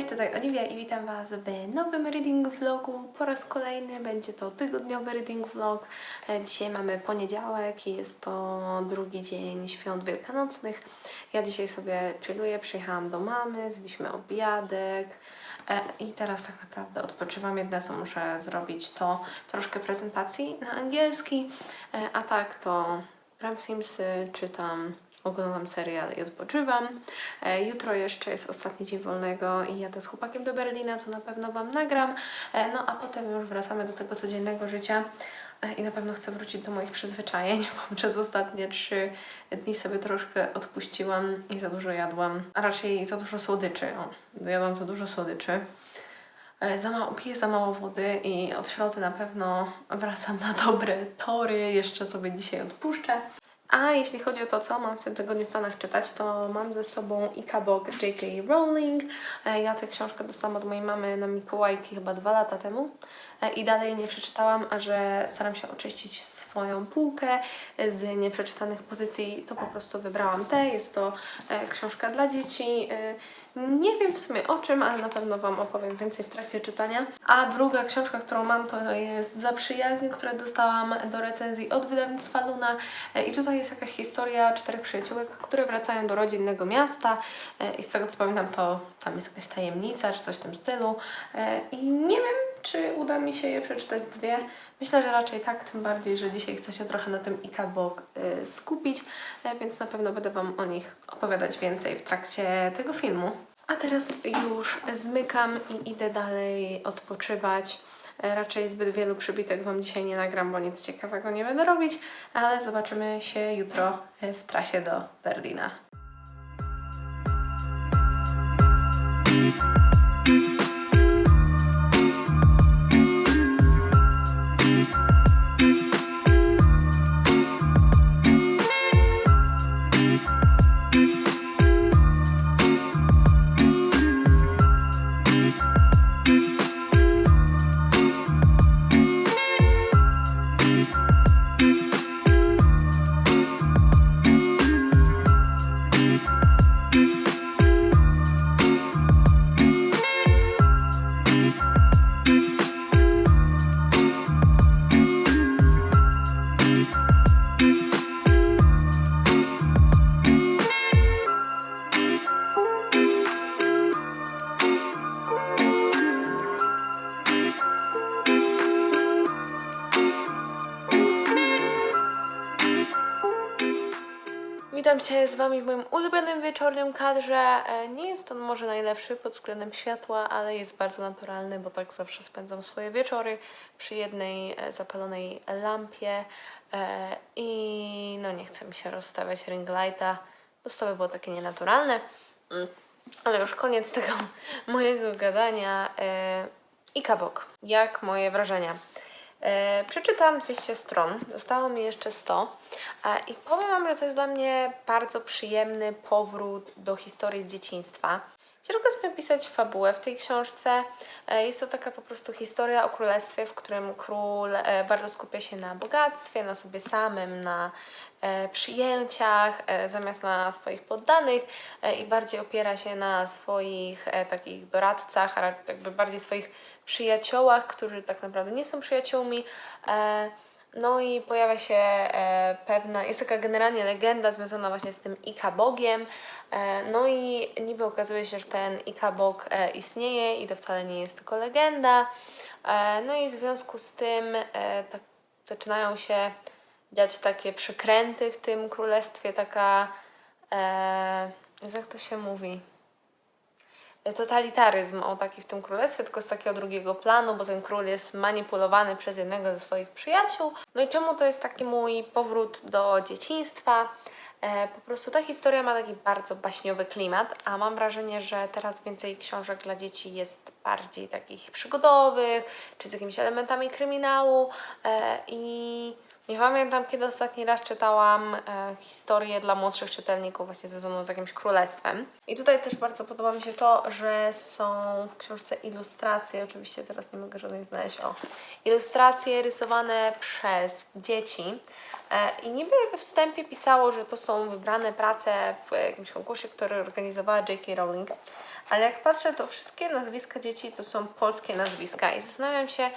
Cześć, tutaj Oliwia i witam Was w nowym reading vlogu. Po raz kolejny będzie to tygodniowy reading vlog. E, Dzisiaj mamy poniedziałek i jest to drugi dzień świąt wielkanocnych. Ja dzisiaj sobie chilluję, przyjechałam do mamy, zjedliśmy obiadek e, i teraz tak naprawdę odpoczywam. Jedyne co muszę zrobić to troszkę prezentacji na angielski, e, a tak to gram Simsy, czytam oglądam serial i odpoczywam. E, jutro jeszcze jest ostatni dzień wolnego i jadę z chłopakiem do Berlina, co na pewno Wam nagram. E, no a potem już wracamy do tego codziennego życia e, i na pewno chcę wrócić do moich przyzwyczajeń, bo przez ostatnie trzy dni sobie troszkę odpuściłam i za dużo jadłam, a raczej za dużo słodyczy. O, jadłam za dużo słodyczy. Za mało, piję za mało wody i od środy na pewno wracam na dobre tory. Jeszcze sobie dzisiaj odpuszczę. A jeśli chodzi o to, co mam w tym tygodniu w planach czytać, to mam ze sobą Ika Bog J.K. Rowling. E, Ja tę książkę dostałam od mojej mamy na Mikołajki chyba dwa lata temu e, i dalej nie przeczytałam, a że staram się oczyścić swoją półkę z nieprzeczytanych pozycji, to po prostu wybrałam tę. Jest to e, książka dla dzieci. Nie wiem w sumie o czym, ale na pewno Wam opowiem więcej w trakcie czytania. A druga książka, którą mam, to jest Zaprzyjaźń, które dostałam do recenzji od wydawnictwa Luna. I tutaj jest jakaś historia czterech przyjaciółek, które wracają do rodzinnego miasta. E, I z tego co pamiętam, to tam jest jakaś tajemnica, czy coś w tym stylu. E, I nie wiem, czy uda mi się je przeczytać dwie. Myślę, że raczej tak, tym bardziej, że dzisiaj chcę się trochę na tym Ikabog y, skupić, e, więc na pewno będę Wam o nich opowiadać więcej w trakcie tego filmu. A teraz już zmykam i idę dalej odpoczywać. E, Raczej zbyt wielu przybitek Wam dzisiaj nie nagram, bo nic ciekawego nie będę robić, ale zobaczymy się jutro e, w trasie do Berlina. Witam się z Wami w moim ulubionym wieczornym kadrze. E, Nie jest on może najlepszy pod względem światła, ale jest bardzo naturalny, bo tak zawsze spędzam swoje wieczory przy jednej e, zapalonej lampie e, i no nie chcę mi się rozstawiać ring lighta, bo to by było takie nienaturalne. Mm. Ale już koniec tego mojego gadania. I kabok. Jak moje wrażenia? E, przeczytałam 200 stron, zostało mi jeszcze 100 e, i powiem Wam, że to jest dla mnie bardzo przyjemny powrót do historii z dzieciństwa. Ciężko jest mi opisać fabułę w tej książce. E, Jest to taka po prostu historia o królestwie, w którym król bardzo skupia się na bogactwie, na sobie samym, na przyjęciach, zamiast na swoich poddanych i bardziej opiera się na swoich takich doradcach, a jakby bardziej swoich przyjaciołach, którzy tak naprawdę nie są przyjaciółmi. E, no i pojawia się e, pewna, jest taka generalnie legenda związana właśnie z tym Ikabogiem. E, no i niby okazuje się, że ten Ikabog e, istnieje i to wcale nie jest tylko legenda. E, no i w związku z tym e, tak zaczynają się dziać takie przekręty w tym królestwie, taka, e, jak to się mówi? Totalitaryzm o taki w tym królestwie, tylko z takiego drugiego planu, bo ten król jest manipulowany przez jednego ze swoich przyjaciół. No i czemu to jest taki mój powrót do dzieciństwa? E, po prostu ta historia ma taki bardzo baśniowy klimat, a mam wrażenie, że teraz więcej książek dla dzieci jest bardziej takich przygodowych, czy z jakimiś elementami kryminału e, i nie pamiętam, kiedy ostatni raz czytałam e, historię dla młodszych czytelników, właśnie związaną z jakimś królestwem. I tutaj też bardzo podoba mi się to, że są w książce ilustracje, oczywiście teraz nie mogę żadnej znaleźć, o, ilustracje rysowane przez dzieci. E, I niby we wstępie pisało, że to są wybrane prace w jakimś konkursie, który organizowała J.K. Rowling. ale jak patrzę, to wszystkie nazwiska dzieci to są polskie nazwiska i zastanawiam się,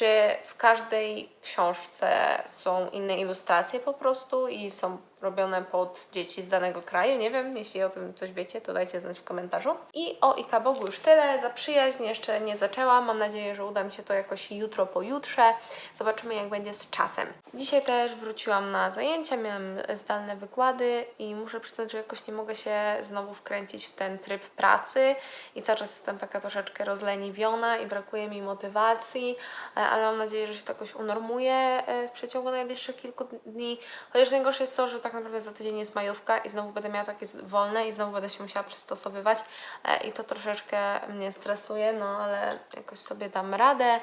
czy w każdej książce są inne ilustracje po prostu i są robione pod dzieci z danego kraju. Nie wiem, jeśli o tym coś wiecie, to dajcie znać w komentarzu. I o Ika Bogu już tyle. Za przyjaźń jeszcze nie zaczęłam. Mam nadzieję, że uda mi się to jakoś jutro, pojutrze. Zobaczymy, jak będzie z czasem. Dzisiaj też wróciłam na zajęcia, miałam zdalne wykłady i muszę przyznać, że jakoś nie mogę się znowu wkręcić w ten tryb pracy i cały czas jestem taka troszeczkę rozleniwiona i brakuje mi motywacji, e, ale mam nadzieję, że się to jakoś unormuje e, w przeciągu najbliższych kilku dni. Chociaż najgorsze jest to, że tak naprawdę za tydzień jest majówka i znowu będę miała takie wolne i znowu będę się musiała przystosowywać e, i to troszeczkę mnie stresuje, no ale jakoś sobie dam radę.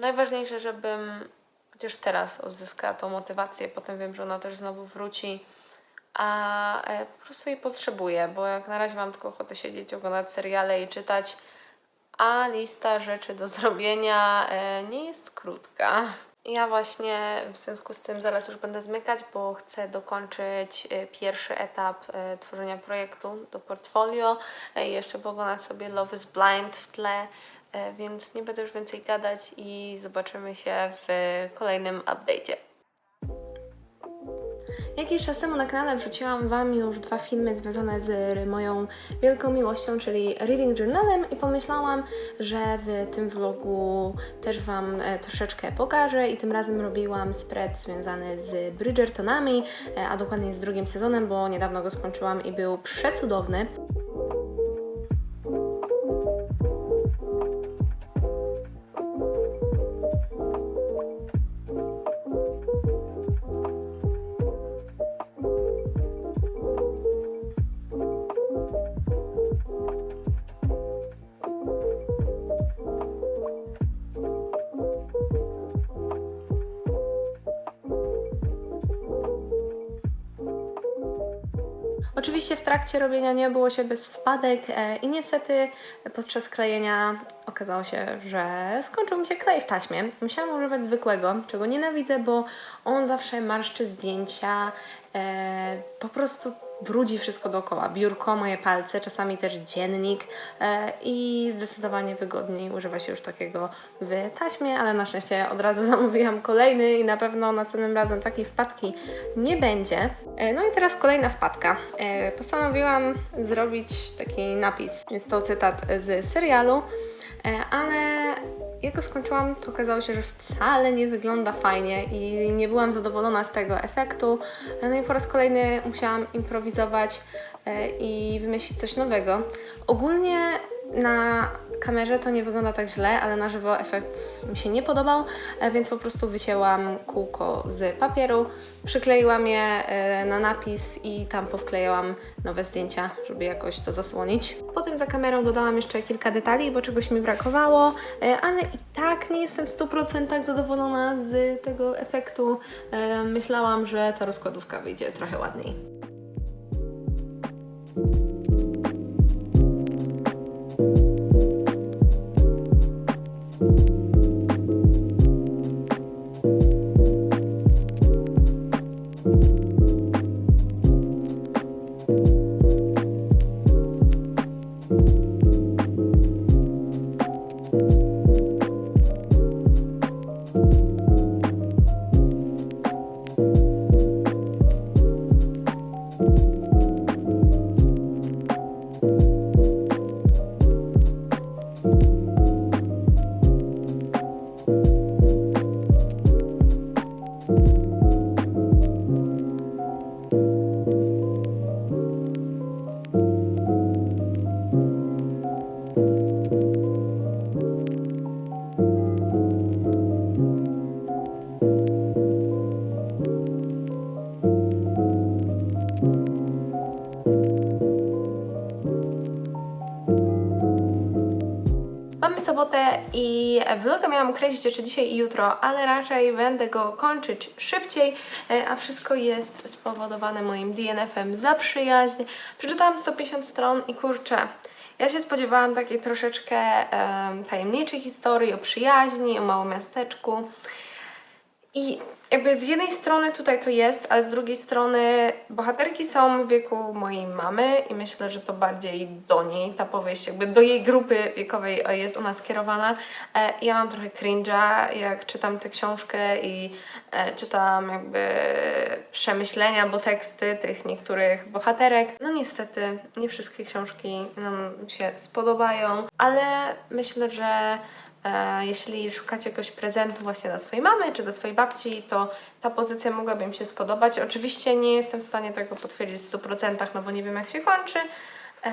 Najważniejsze, żebym chociaż teraz odzyskała tą motywację, potem wiem, że ona też znowu wróci, a e, po prostu jej potrzebuję, bo jak na razie mam tylko ochotę siedzieć, oglądać seriale i czytać, a lista rzeczy do zrobienia e, nie jest krótka. Ja właśnie w związku z tym zaraz już będę zmykać, bo chcę dokończyć e, pierwszy etap e, tworzenia projektu do portfolio i jeszcze poglądać sobie Love is Blind w tle, więc nie będę już więcej gadać i zobaczymy się w kolejnym update'cie. Jakiś czas temu na kanale wrzuciłam Wam już dwa filmy związane z moją wielką miłością, czyli Reading Journalem i pomyślałam, że w tym vlogu też Wam e, troszeczkę pokażę i tym razem robiłam spread związany z Bridgertonami, e, a dokładnie z drugim sezonem, bo niedawno go skończyłam i był przecudowny. Oczywiście w trakcie robienia nie było się bez wpadek e, i niestety podczas klejenia okazało się, że skończył mi się klej w taśmie. Musiałam używać zwykłego, czego nienawidzę, bo on zawsze marszczy zdjęcia, e, po prostu brudzi wszystko dookoła. Biurko, moje palce, czasami też dziennik e, i zdecydowanie wygodniej używa się już takiego w taśmie, ale na szczęście od razu zamówiłam kolejny i na pewno następnym razem takiej wpadki nie będzie. E, No i teraz kolejna wpadka. E, Postanowiłam zrobić taki napis. Jest to cytat z serialu, ale jak go skończyłam, to okazało się, że wcale nie wygląda fajnie i nie byłam zadowolona z tego efektu. No i po raz kolejny musiałam improwizować e, i wymyślić coś nowego. Ogólnie na kamerze to nie wygląda tak źle, ale na żywo efekt mi się nie podobał, e, więc po prostu wycięłam kółko z papieru, przykleiłam je e, na napis i tam powklejałam nowe zdjęcia, żeby jakoś to zasłonić. Potem za kamerą dodałam jeszcze kilka detali, bo czegoś mi brakowało, e, ale i tak nie jestem w 100% zadowolona z tego efektu. Myślałam, że ta rozkładówka wyjdzie trochę ładniej. Mamy sobotę i vloga miałam kręcić jeszcze dzisiaj i jutro, ale raczej będę go kończyć szybciej, e, a wszystko jest spowodowane moim DNF-em za przyjaźń. Przeczytałam 150 stron i kurczę, ja się spodziewałam takiej troszeczkę em, tajemniczej historii o przyjaźni, o małym miasteczku. I jakby z jednej strony tutaj to jest, ale z drugiej strony bohaterki są w wieku mojej mamy i myślę, że to bardziej do niej ta powieść, jakby do jej grupy wiekowej e, jest ona skierowana. E, Ja mam trochę cringe'a, jak czytam tę książkę i e, czytam jakby przemyślenia, bo teksty tych niektórych bohaterek. No niestety, nie wszystkie książki nam się spodobają, ale myślę, że jeśli szukacie jakiegoś prezentu właśnie dla swojej mamy czy dla swojej babci, to ta pozycja mogłaby im się spodobać. Oczywiście nie jestem w stanie tego potwierdzić w 100%, no bo nie wiem jak się kończy, e,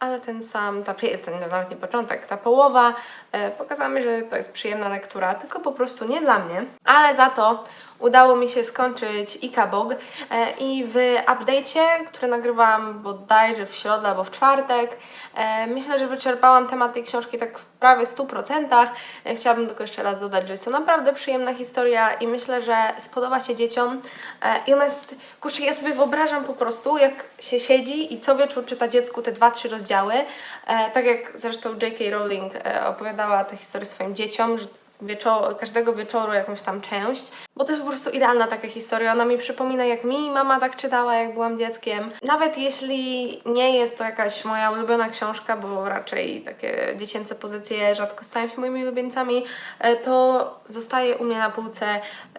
ale ten sam, ta, ten nawet nie początek, ta połowa e, pokazała mi, że to jest przyjemna lektura, tylko po prostu nie dla mnie. Ale za to udało mi się skończyć Ikabog e, i w update'cie, który nagrywałam bodajże w środę albo w czwartek, e, myślę, że wyczerpałam temat tej książki tak w prawie 100%. E, Chciałabym tylko jeszcze raz dodać, że jest to naprawdę przyjemna historia i myślę, że spodoba się dzieciom. I ona jest, kurczę, ja sobie wyobrażam po prostu, jak się siedzi i co wieczór czyta dziecku te dwa, trzy rozdziały. Tak jak zresztą J.K. Rowling opowiadała tę historię swoim dzieciom, że wieczoru, każdego wieczoru jakąś tam część, bo to jest po prostu idealna taka historia. Ona mi przypomina, jak mi mama tak czytała, jak byłam dzieckiem. Nawet jeśli nie jest to jakaś moja ulubiona książka, bo raczej takie dziecięce pozycje rzadko stają się moimi ulubieńcami, e, to zostaje u mnie na półce,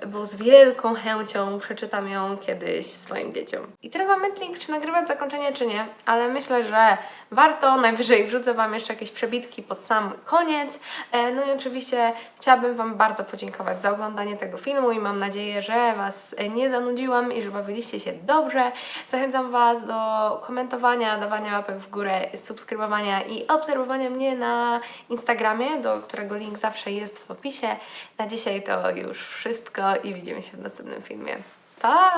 bo z wielką chęcią przeczytam ją kiedyś swoim dzieciom. I teraz mam mętlik, czy nagrywać zakończenie, czy nie, ale myślę, że warto. Najwyżej wrzucę Wam jeszcze jakieś przebitki pod sam koniec. E, No i oczywiście chciałabym Wam bardzo podziękować za oglądanie tego filmu i mam nadzieję, że Was nie zanudziłam i że bawiliście się dobrze. Zachęcam Was do komentowania, dawania łapek w górę, subskrybowania i obserwowania mnie na Instagramie, do którego link zawsze jest w opisie. Na dzisiaj to już wszystko i widzimy się w następnym filmie. Pa!